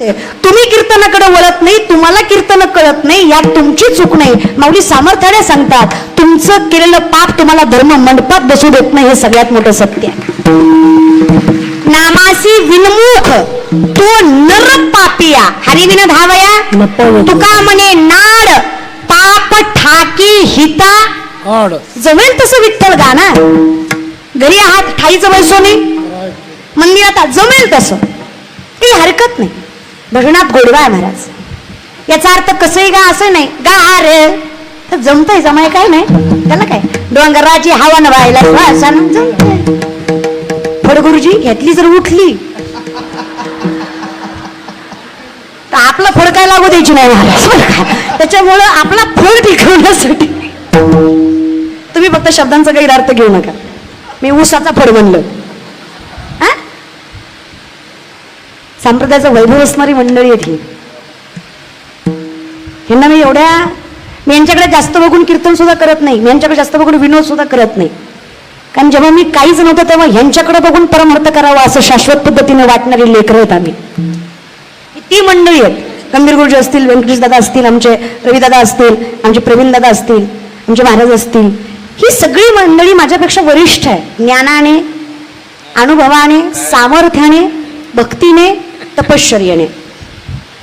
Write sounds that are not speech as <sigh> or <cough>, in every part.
तुम्ही कीर्तनाकडे वळत नाही तुम्हाला कीर्तन कळत नाही यात तुमची चूक नाही. माऊली सामर्थ्याने सांगतात तुमचं केलेलं पाप तुम्हाला धर्म मंडपात बसू देत नाही हे सगळ्यात मोठं सत्य नामासी विनमुख तो नर पापिया. हरिविन धावया? तुका म्हणे नाड पाप ठाकी हिता. जमेल तसं विठ्ठल गाणं घरी आहात ठाईचं वैसोनी मंदिरात आहात, जमेल तसं. काही हरकत नाही. भजनात गोडवा आहे महाराज. याचा अर्थ कसंही गा असं नाही. गा रे. तर जमतंय जमाय काय नाही. त्याला काय? डोंगराची हवा न व्हायला श्वासानं जमतंय. फडगुरुजी घेतली जर उठली. तर आपला फड काय लागू द्यायची नाही महाराज बरं का? त्याच्यामुळं आपला फड टिकवण्यासाठी तुम्ही फक्त शब्दांचा गैरअर्थ घेऊ नका. मी ऊसाचा फड बनलं हा? संप्रदायाचं वैभव असणारी मंडळी आहेत ही. ह्यांना मी एवढ्या मी यांच्याकडे जास्त बघून कीर्तन सुद्धा करत नाही. मी यांच्याकडे जास्त बघून विनोद सुद्धा करत नाही. कारण जेव्हा मी काहीच नव्हतं तेव्हा ह्यांच्याकडे बघून परमार्थ करावा असं शाश्वत पद्धतीने वाटणारी लेकरं आहेत आम्ही. ती मंडळी आहेत. गंभीर गुरुजी असतील व्यंकटेश दादा असतील आमचे रविदादा असतील आमचे प्रवीण दादा असतील आमचे महाराज असतील. ही सगळी मंडळी माझ्यापेक्षा वरिष्ठ आहे. ज्ञानाने अनुभवाने सामर्थ्याने भक्तीने तपश्चर्याने.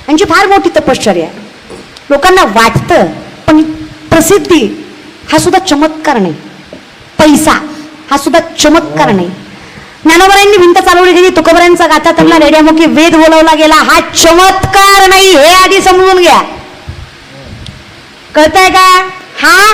यांची फार मोठी तपश्चर्या. आहे लोकांना वाटतं पण प्रसिद्धी हा सुद्धा चमत्कार नाही. पैसा हा सुद्धा चमत्कार नाही. ज्ञानोबरांनी भिंत चालवली गेली तुकोबरांचा गाथा त्यांना रेड्यामुखी वेद बोलवला गेला. हा चमत्कार नाही हे आधी समजून घ्या. कळतंय का? हा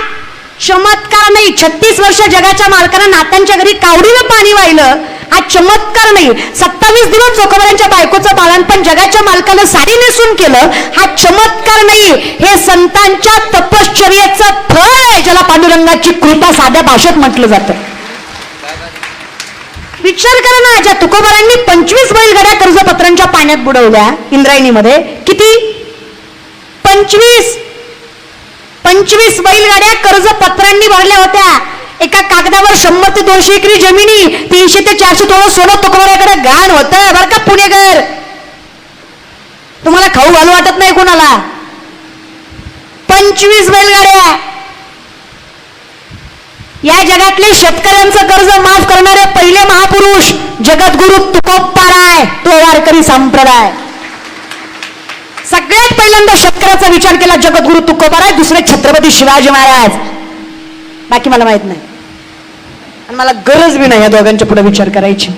चमत्कार नाही. छत्तीस वर्ष जगाच्या मालकांना नात्यांच्या घरी कावडीनं पाणी वाहिलं हा चमत्कार नाही. सत्तावीस दिवस चोकोबरांच्या बायकोचं बाळणपण जगाच्या मालकानं साडी नेसून केलं हा चमत्कार नाही. हे संतांच्या तपश्चर्याचं फळ आहे ज्याला पांडुरंगाची कृपा साध्या भाषेत म्हटलं जातं. विचार करा ना ज्या तुकोबारांनी पंचवीस बैलगाड्या कर्जपत्रांच्या पाण्यात बुडवल्या इंद्रायणीमध्ये किती? पंचवीस. पंचवीस बैलगाड्या कर्जपत्रांनी भरल्या होत्या. एका कागदावर शंभर ते दोनशे एकरी जमिनी तीनशे ते चारशे तोळ सोनं तुकोबाराकडे घाण होतं बरं का पुणेकर? तुम्हाला खाऊ घालू वाटत नाही कोणाला? पंचवीस बैलगाड्या. या जगातले शेतकऱ्यांचं कर्ज माफ करणारे पहिले महापुरुष जगद्गुरु तुकोपाराय तो वारकरी संप्रदाय. सगळ्यात पहिल्यांदा शेतकऱ्याचा विचार केला जगद्गुरु तुकोपाराय दुसरे छत्रपती शिवाजी महाराज. बाकी मला माहीत नाही. आणि मला गरज बी नाही या दोघांच्या पुढे विचार करायची.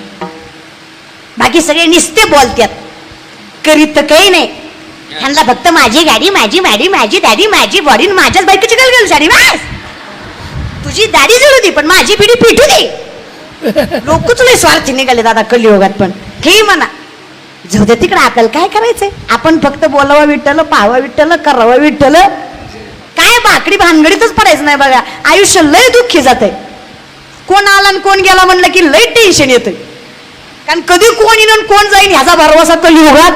बाकी सगळे निस्ते बोलत्यात. करीत तर काही नाही. ह्यांना फक्त माझी गाडी माझी माडी माझी दाडी माझी बॉडी माझ्याच बायकोची गलगल साडी बस! तुझी दाढी जळू दे पण माझी पिढी पिठू दे. लोकच लय स्वार्थी निघाले दादा कलियोगात पण. हे म्हणा. जाऊ दे तिकडे आपल्याला काय करायचंय? आपण फक्त बोलावं विठ्ठल पाहावं विठ्ठल करावं विठ्ठल. काय बाकडी भानगडीतच पडायचं नाही बघा. आयुष्य लय दुःखी जाते कोण आला आणि कोण गेला म्हणलं की लय टेन्शन येतं कारण कधी कोण आणि कोण जाईन ह्याचा भरवसा कलियुगात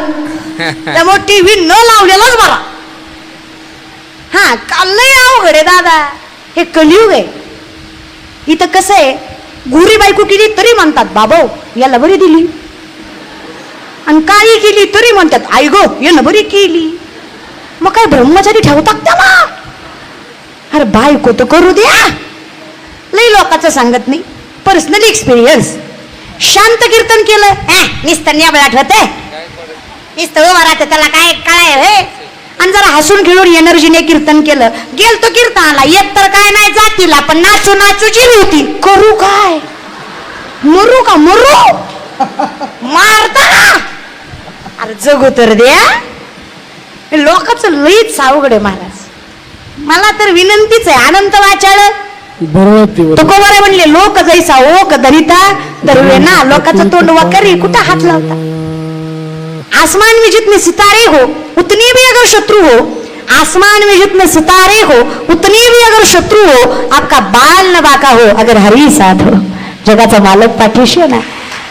<laughs> त्यामुळे टीव्ही न लावलेलाच बरा. हा का- लय अवघड आहे दादा. हे कलियुग आहे. इथं कसं आहे गुरी बायको केली तरी म्हणतात बाबो याला बरी दिली. आणि काळी केली तरी म्हणतात आई गो यानं बरी केली. मग काय ब्रह्मचारी ठेवतात त्याला? अरे बायको तर करू द्या. लई लोकांचं सांगत नाही. पर्सनल एक्सपिरियन्स शांत कीर्तन केलं. निस्तर या आठवत नुसतं उभं हो राहतं त्याला काय काय हे? आणि जरा हसून खेळून एनर्जीने कीर्तन केलं. गेल तो कीर्तनाला. येत तर काय नाही जातीला पण नाचू नाचू जीव होती. करू काय? मरू का? मरू? मारता अरे जगू तर द्या लोकांचं लईच अवघड आहे महाराज. मला तर विनंतीच आहे अनंत वाचाळ. तुकोबारे म्हणले लोक जैसा ओक धरिता दरवे ना लोकांचं तोंड वकरी कुठं हात लावता? आसमान में जितने सितारे हो उतने भी अगर शत्रु हो आसमान में जितने सितारे हो उतने भी अगर शत्रु हो आपका बाल न बाका हो अगर हरी साथ हो। जगाचा मालक पाठीशी ना?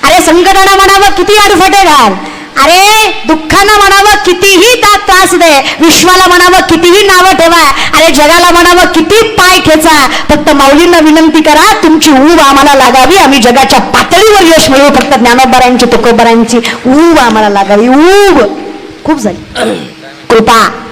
अरे संकटानं म्हणावं किती अडफटे घाल अरे दुःखानं म्हणावं कितीही ता- त्रास दे विश्वाला म्हणावं कितीही नावं ठेवा अरे जगाला म्हणावं किती पाय खेचा फक्त माऊलींना विनंती करा तुमची ऊब आम्हाला लागावी आम्ही जगाच्या पातळीवर यश मिळवू फक्त ज्ञानोबरांची तुकोबरांची ऊब आम्हाला लागावी ऊब. खूप झाली. <coughs> कृपा.